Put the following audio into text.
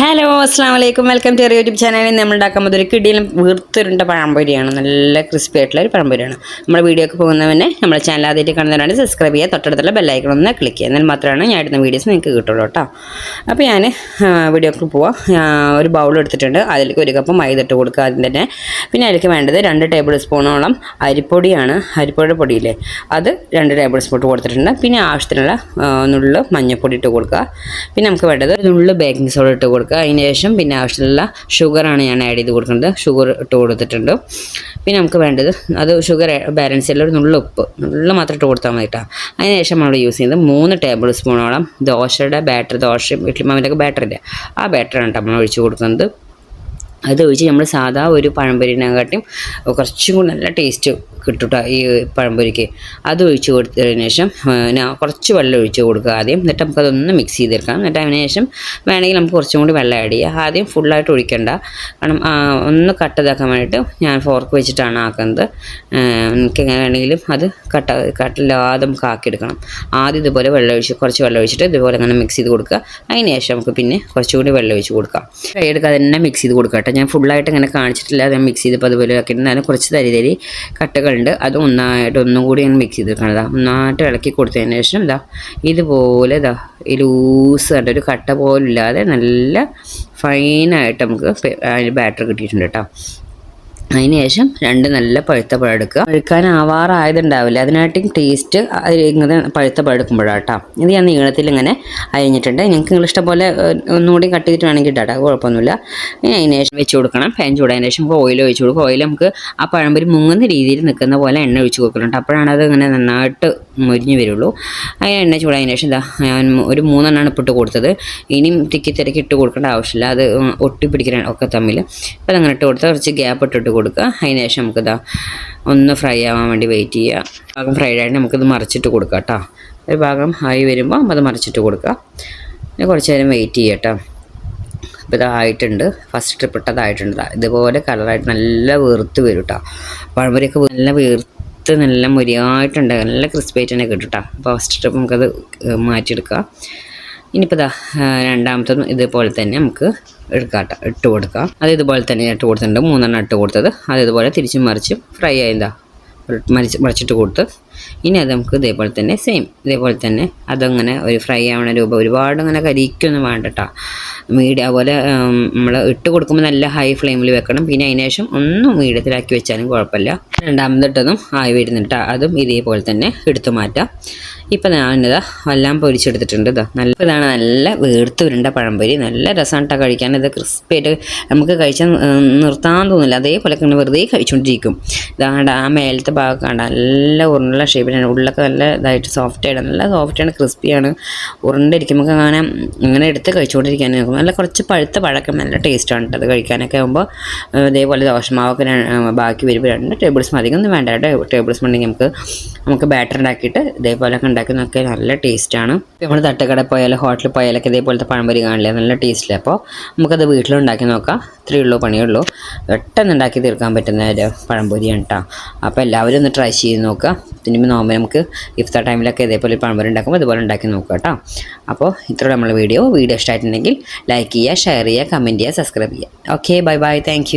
Hello അസ്സാം വലൈക്കും welcome to YouTube ചാനലിൽ നമ്മൾ ഉണ്ടാക്കാൻ പോകുന്നത് ഒരു കിടിയിലും വീർത്തിരുണ്ട പഴംപൊരിയാണ്. നല്ല ക്രിസ്പി ആയിട്ടുള്ള ഒരു പഴംപൊരിയാണ്. നമ്മുടെ വീഡിയോക്ക് പോകുന്നവനെ നമ്മുടെ ചാനൽ ആദ്യമായിട്ട് കാണുന്നവരാണ് സബ്സ്ക്രൈബ് ചെയ്യുക തൊട്ടടുത്തുള്ള ബെല്ലൈക്കൺ ഒന്ന് ക്ലിക്ക് ചെയ്യുക. എന്നാൽ മാത്രമാണ് ഞാൻ ഇടുന്ന വീഡിയോസ് നിങ്ങൾക്ക് കിട്ടുള്ളൂ കേട്ടോ. അപ്പോൾ ഞാൻ വീഡിയോക്ക് പോവാം. ഒരു ബൗൾ എടുത്തിട്ടുണ്ട്. അതിലേക്ക് ഒരു കപ്പ് മൈദ ഇട്ട് കൊടുക്കുക ആദ്യം തന്നെ. പിന്നെ അതിലേക്ക് വേണ്ടത് രണ്ട് ടേബിൾ സ്പൂണോളം അരിപ്പൊടിയാണ്. അരിപ്പൊടി പൊടിയില്ലേ? അത് രണ്ട് ടേബിൾ സ്പൂൺ കൊടുത്തിട്ടുണ്ട്. പിന്നെ ആവശ്യത്തിനുള്ള നുള്ള് മഞ്ഞൾപ്പൊടി ഇട്ട് കൊടുക്കുക. പിന്നെ നമുക്ക് വേണ്ടത് നുള്ള് ബേക്കിംഗ് സോഡ ഇട്ട് കൊടുക്കുക. അതിന് ശേഷം പിന്നെ ആവശ്യമുള്ള ഷുഗറാണ് ഞാൻ ആഡ് ചെയ്ത് കൊടുക്കുന്നത്. ഷുഗർ ഇട്ട് കൊടുത്തിട്ടുണ്ട്. പിന്നെ നമുക്ക് വേണ്ടത് അത് ഷുഗർ ബാലൻസ് ചെയ്യാൻ ഒരു നുള്ള ഉപ്പ് നുള്ള മാത്രം ഇട്ട് കൊടുത്താൽ മതി കേട്ടോ. അതിന് ശേഷം നമ്മൾ യൂസ് ചെയ്യുന്നത് മൂന്ന് ടേബിൾ സ്പൂണോളം ദോശയുടെ ബാറ്റർ ദോശയും ഇഡ്ലി മാവിന്റെ ഒക്കെ ബാറ്റർ ഇല്ലേ? ആ ബാറ്ററാണ് നമ്മൾ ഒഴിച്ച് കൊടുക്കുന്നത്. അത് ഒഴിച്ച് നമ്മൾ സാധാ ഒരു പഴംപൊരിനെക്കാട്ടിയും കുറച്ചും കൂടി നല്ല ടേസ്റ്റ് കിട്ടും ട്ടോ ഈ പഴംപൊരിക്ക്. അത് ഒഴിച്ച് കൊടുത്തതിന് ശേഷം പിന്നെ കുറച്ച് വെള്ളം ഒഴിച്ച് കൊടുക്കുക ആദ്യം. എന്നിട്ട് നമുക്കതൊന്ന് മിക്സ് ചെയ്തെടുക്കാം. എന്നിട്ട് അതിന് ശേഷം വേണമെങ്കിൽ നമുക്ക് കുറച്ചും കൂടി വെള്ളം ആഡ് ചെയ്യുക ആദ്യം ഫുള്ളായിട്ട് ഒഴിക്കണ്ട. കാരണം ഒന്ന് കട്ട് ഇതാക്കാൻ വേണ്ടിയിട്ട് ഞാൻ ഫോർക്ക് വെച്ചിട്ടാണ് ആക്കുന്നത്. നമുക്ക് എങ്ങനെ വേണമെങ്കിലും അത് കട്ട കട്ടില്ലാതെ നമുക്ക് ആക്കിയെടുക്കണം. ആദ്യം ഇതുപോലെ വെള്ളം ഒഴിച്ച് കുറച്ച് വെള്ളം ഒഴിച്ചിട്ട് ഇതുപോലെ അങ്ങനെ മിക്സ് ചെയ്ത് കൊടുക്കുക. അതിന് ശേഷം നമുക്ക് പിന്നെ കുറച്ചുകൂടി വെള്ളം ഒഴിച്ച് കൊടുക്കാം. ഫ്രൈ എടുക്കാതെ തന്നെ മിക്സ് ചെയ്ത് കൊടുക്കാം കേട്ടോ. ഞാൻ ഫുള്ളായിട്ട് ഇങ്ങനെ കാണിച്ചിട്ടില്ല. അത് മിക്സ് ചെയ്തപ്പോൾ അതുപോലെ ആക്കിയിട്ടുണ്ട്. അതിന് കുറച്ച് തരി തരി കട്ടകളുണ്ട് അത് ഒന്നായിട്ട് ഒന്നും കൂടി ഞാൻ മിക്സ് ചെയ്തെടുക്കണം ഇതാ ഒന്നായിട്ട് ഇളക്കി കൊടുത്തതിന് ശേഷം ഇതാ ഇതുപോലെ ഇതാ ഈ ലൂസ് കണ്ട ഒരു കട്ട പോലില്ലാതെ നല്ല ഫൈനായിട്ട് നമുക്ക് ബാറ്റർ കിട്ടിയിട്ടുണ്ട് കേട്ടോ അതിന് ശേഷം രണ്ട് നല്ല പഴുത്ത പഴം എടുക്കുക. പഴുക്കാൻ ആവാറായതുണ്ടാവില്ല. അതിനായിട്ടും ടേസ്റ്റ് ഇങ്ങനെ പഴുത്ത പഴം എടുക്കുമ്പോഴാണ് കേട്ടോ ഇത് ഞാൻ നീളത്തിൽ ഇങ്ങനെ അരിഞ്ഞിട്ടുണ്ട്. നിങ്ങൾക്ക് നിങ്ങൾ ഇഷ്ടംപോലെ ഒന്നുകൂടി കട്ട് ചെയ്തിട്ട് വേണമെങ്കിൽ ഇട്ടാട്ടോ കുഴപ്പമൊന്നുമില്ല. ഇനി അതിന് ശേഷം വെച്ച് കൊടുക്കണം. പാൻ ചൂടായതിന് ശേഷം ഓയിൽ ഒഴിച്ച് കൊടുക്കുക. ഓയിൽ നമുക്ക് ആ പഴംപൊരി മുങ്ങുന്ന രീതിയിൽ നിൽക്കുന്ന പോലെ എണ്ണ ഒഴിച്ച് കൊടുക്കുന്നുണ്ട് അപ്പോഴാണ് അത് ഇങ്ങനെ നന്നായിട്ട് മുരിഞ്ഞ് വരുള്ളൂ. അതിന് എണ്ണ ചൂടായതിന് ശേഷം ഇതാ ഞാൻ ഒരു മൂന്നെണ്ണമാണ് ഇപ്പോൾ ഇട്ട് കൊടുത്തത്. ഇനിയും തിക്കി തിരക്കി ഇട്ട് കൊടുക്കേണ്ട ആവശ്യമില്ല. അത് ഒട്ടിപ്പിടിക്കാൻ ഒക്കെ തമ്മിൽ അപ്പോൾ അങ്ങനെ ഇട്ട് കൊടുത്താൽ കുറച്ച് ഗ്യാപ്പ് ഇട്ടിട്ട് കൊടുക്കുക. അതിന് ശേഷം നമുക്കിതാ ഒന്ന് ഫ്രൈ ആവാൻ വേണ്ടി വെയിറ്റ് ചെയ്യുക. ഭാഗം ഫ്രൈഡ് ആയിട്ട് നമുക്കിത് മറിച്ചിട്ട് കൊടുക്കുക കേട്ടോ ഒരു ഭാഗം ആയി വരുമ്പോൾ അത് മറിച്ചിട്ട് കൊടുക്കുക. പിന്നെ കുറച്ച് നേരം വെയിറ്റ് ചെയ്യുക കേട്ടോ അപ്പോൾ ഇതായിട്ടുണ്ട് ഫസ്റ്റ് ട്രിപ്പ് ഇട്ടതായിട്ടുണ്ട് ഇതുപോലെ കളറായിട്ട് നല്ല വീർത്ത് വരും കേട്ടോ പഴംപൊരിയൊക്കെ നല്ല വീർത്ത് നല്ല മുരിയായിട്ടുണ്ട് നല്ല ക്രിസ്പി ആയിട്ട് തന്നെ കിട്ടും കേട്ടോ അപ്പോൾ ഫസ്റ്റ് ട്രിപ്പ് നമുക്കത് മാറ്റിയെടുക്കുക. മാറ്റിയെടുക്കാം ഇനിയിപ്പോൾ ഇതാ രണ്ടാമത്തതും ഇതുപോലെ തന്നെ നമുക്ക് എടുക്കാം ഇട്ട് കൊടുക്കാം. അത് ഇതുപോലെ തന്നെ ഇട്ട് കൊടുത്തിട്ടുണ്ട് മൂന്നെണ്ണം ഇട്ട് കൊടുത്തത്. അത് ഇതുപോലെ തിരിച്ചും മറിച്ചും ഫ്രൈ ആയിന്താ മറിച്ച് മറിച്ചിട്ട് കൊടുത്ത് ഇനി അത് നമുക്ക് ഇതേപോലെ തന്നെ സെയിം ഇതേപോലെ തന്നെ അതങ്ങനെ ഒരു ഫ്രൈ ആവണ രൂപം ഒരുപാട് അങ്ങനെ കരിക്കൊന്നും വേണ്ട കേട്ടോ മീഡിയം അതുപോലെ നമ്മൾ ഇട്ട് കൊടുക്കുമ്പോൾ നല്ല ഹൈ ഫ്ലെയിമിൽ വെക്കണം. പിന്നെ അതിന് ശേഷം ഒന്നും മീഡിയത്തിലാക്കി വെച്ചാലും കുഴപ്പമില്ല. രണ്ടാമതിട്ടതും ആയി വരുന്നുണ്ട് അതും ഇതേപോലെ തന്നെ എടുത്തു മാറ്റാം. ഇപ്പം ഞാനിതാ എല്ലാം പൊരിച്ചെടുത്തിട്ടുണ്ട് ഇതാ നല്ല ഇതാണ് നല്ല വീർത്ത് ഉരുണ്ട പഴംപൊരി. നല്ല രസമാണ് കേട്ടോ കഴിക്കാൻ. ഇത് ക്രിസ്പിയായിട്ട് നമുക്ക് കഴിച്ചാൽ നിർത്താൻ തോന്നില്ല. അതേപോലെ വെറുതെ കഴിച്ചുകൊണ്ടിരിക്കും ഇതാണ്ട് ആ മേലത്തെ ഭാഗം കണ്ട നല്ല ഉരുള്ള ഷേപ്പിലാണ് ഉള്ളൊക്കെ നല്ല ഇതായിട്ട് സോഫ്റ്റ് ആയിട്ട് നല്ല സോഫ്റ്റാണ് ക്രിസ്പിയാണ് ഉരുണ്ടിരിക്കുമ്പോൾ അങ്ങനെ ഇങ്ങനെ എടുത്ത് കഴിച്ചുകൊണ്ടിരിക്കാൻ നോക്കും നല്ല കുറച്ച് പഴുത്ത പഴക്കം നല്ല ടേസ്റ്റാണ് കേട്ടോ അത് കഴിക്കാനൊക്കെ ആകുമ്പോൾ ഇതേപോലെ ദോശമാവൊക്കെ ബാക്കി വരുമ്പോൾ രണ്ട് ടേബിൾ സ്പൂൺ അധികം ഒന്നും വേണ്ട കേട്ടോ. ടേബിൾ സ്പൂൺ ഉണ്ടെങ്കിൽ നമുക്ക് നമുക്ക് ബാറ്റർ ഉണ്ടാക്കിയിട്ട് ഇതേപോലെയൊക്കെ ഉണ്ടാക്കുന്നതൊക്കെ നല്ല ടേസ്റ്റാണ് നമ്മൾ തട്ടുകട പോയാലും ഹോട്ടലിൽ പോയാലൊക്കെ ഇതേപോലത്തെ പഴംപൊരി കാണില്ല? നല്ല ടേസ്റ്റില്ല അപ്പോൾ നമുക്കത് വീട്ടിലുണ്ടാക്കി നോക്കാം. ഇത്രയേ ഉള്ളൂ പണിയുള്ളൂ പെട്ടെന്ന് ഉണ്ടാക്കി തീർക്കാൻ പറ്റുന്ന ഒരു പഴംപൊരിയാണ് കേട്ടോ അപ്പോൾ എല്ലാവരും ഒന്ന് ട്രൈ ചെയ്ത് നോക്കുക. പിന്നെ നോമ്പ് നമുക്ക് ഇഫ്താർ ടൈമിലൊക്കെ ഇതേപോലെ പഴംപൊരി ഉണ്ടാക്കുമ്പോൾ ഇതുപോലെ ഉണ്ടാക്കി നോക്കുക കേട്ടോ. അപ്പോൾ ഇത്ര നമ്മൾ വീഡിയോ. വീഡിയോ ഇഷ്ടമായിട്ടുണ്ടെങ്കിൽ ലൈക്ക് ചെയ്യുക ഷെയർ ചെയ്യുക കമന്റ് ചെയ്യുക സബ്സ്ക്രൈബ് ചെയ്യുക. Okay bye bye thank